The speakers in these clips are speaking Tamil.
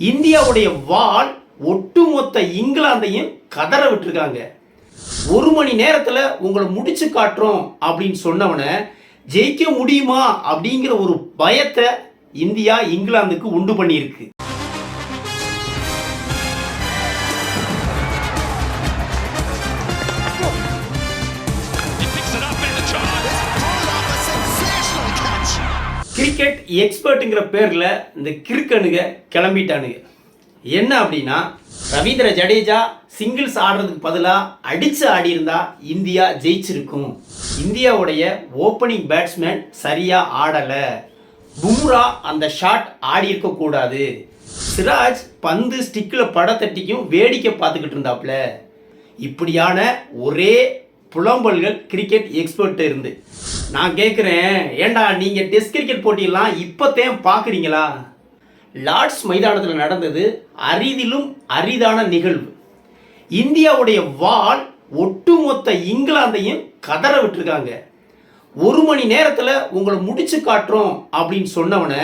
இந்தியாவுடைய வால் ஒட்டுமொத்த இங்கிலாந்தையும் கதற விட்டுருக்காங்க. ஒரு மணி நேரத்தில் உங்களை முடிச்சு காட்டுறோம் அப்படின்னு சொன்னவனை ஜெயிக்க முடியுமா? அப்படிங்கிற ஒரு பயத்தை இந்தியா இங்கிலாந்துக்கு உண்டு பண்ணியிருக்கு. கிரிக்கெட் எக்ஸ்பர்ட்டுங்கிற பேரில் இந்த கிறுக்கனுங்க கிளம்பிட்டானுங்க என்ன அப்படின்னா ரவீந்திர ஜடேஜா சிங்கிள்ஸ் ஆடுறதுக்கு பதிலாக அடித்து ஆடியிருந்தா இந்தியா ஜெயிச்சிருக்கும். இந்தியாவுடைய ஓப்பனிங் பேட்ஸ்மேன் சரியாக ஆடலை. பும்ரா அந்த ஷாட் ஆடி இருக்கக்கூடாது சிராஜ் பந்து ஸ்டிக்கில் படத்தட்டிக்கும் வேடிக்கை பார்த்துக்கிட்டு இருந்தாப்புல இப்படியான ஒரே புலம்பல்கள் கிரிக்கெட் எக்ஸ்பர்ட் இருந்து. நான் கேட்குறேன் ஏண்டா நீங்கள் டெஸ்ட் கிரிக்கெட் போட்டியெல்லாம் இப்போத்தேன் பார்க்குறீங்களா லார்ட்ஸ் மைதானத்தில் நடந்தது அரிதிலும் அரிதான நிகழ்வு. இந்தியாவுடைய வால் ஒட்டுமொத்த இங்கிலாந்தையும் கதற விட்டுருக்காங்க. ஒரு மணி நேரத்தில் உங்களை முடிச்சு காட்டுறோம் அப்படின்னு சொன்னவனை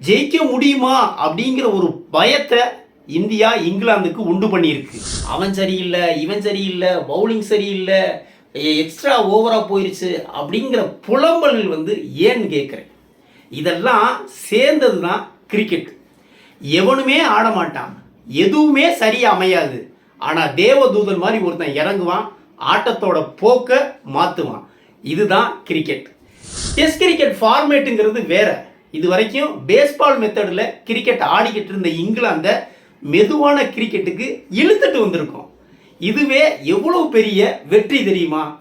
ஜெயிக்க முடியுமா? அப்படிங்கிற ஒரு பயத்தை இந்தியா இங்கிலாந்துக்கு உண்டு பண்ணியிருக்கு. அவன் சரியில்லை இவன் சரியில்லை பவுலிங் சரியில்லை எக்ஸ்ட்ரா ஓவராக போயிடுச்சு அப்படிங்கிற புலம்பல்கள் வந்து ஏன்னு கேட்குறேன்? இதெல்லாம் சேர்ந்தது தான் கிரிக்கெட் எவனுமே ஆட மாட்டான். எதுவுமே சரியாக அமையாது. ஆனால் தேவதூதன் மாதிரி ஒருத்தன் இறங்குவான் ஆட்டத்தோட போக்கை மாற்றுவான் இதுதான் கிரிக்கெட் டெஸ்ட் கிரிக்கெட் ஃபார்மேட்டுங்கிறது வேற. இது வரைக்கும் பேஸ்பால் மெத்தடில் கிரிக்கெட் ஆடிக்கிட்டு இருந்த இங்கிலாந்தை மெதுவான கிரிக்கெட்டுக்கு இழுத்துட்டு வந்திருக்கோம். இதுவே எவ்வளவு பெரிய வெற்றி தெரியுமா?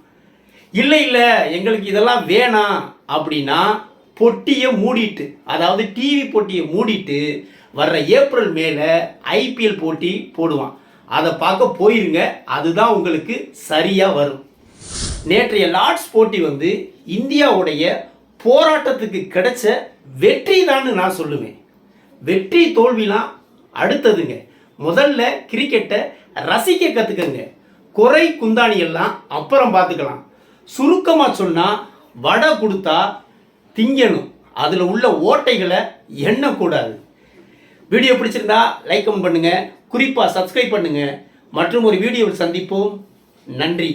இல்லை இல்லை எங்களுக்கு இதெல்லாம் வேணாம் அப்படின்னா பொட்டியை மூடிட்டு அதாவது டிவி பொட்டியை மூடிட்டு வர்ற ஏப்ரல் மேலே ஐபிஎல் போட்டி போடுவான். அதை பார்க்க போயிருங்க அதுதான் உங்களுக்கு சரியாக வரும். நேற்றைய லார்ட்ஸ் போட்டி வந்து இந்தியாவுடைய போராட்டத்துக்கு கிடைச்ச வெற்றி நான் சொல்லுவேன். வெற்றி தோல்விலாம் அடுத்ததுங்க. முதல்ல கிரிக்கெட்டை ரசிக்க கற்றுக்கங்க குறை குந்தாணி எல்லாம் அப்புறம் பார்த்துக்கலாம். சுருக்கமாக சொன்னால் வடை கொடுத்தா திங்கணும். அதில் உள்ள ஓட்டைகளை எண்ணக்கூடாது. வீடியோ பிடிச்சிருந்தா லைக் பண்ணுங்கள் குறிப்பாக சப்ஸ்கிரைப் பண்ணுங்கள் மற்றும் ஒரு வீடியோவில் சந்திப்போம். நன்றி.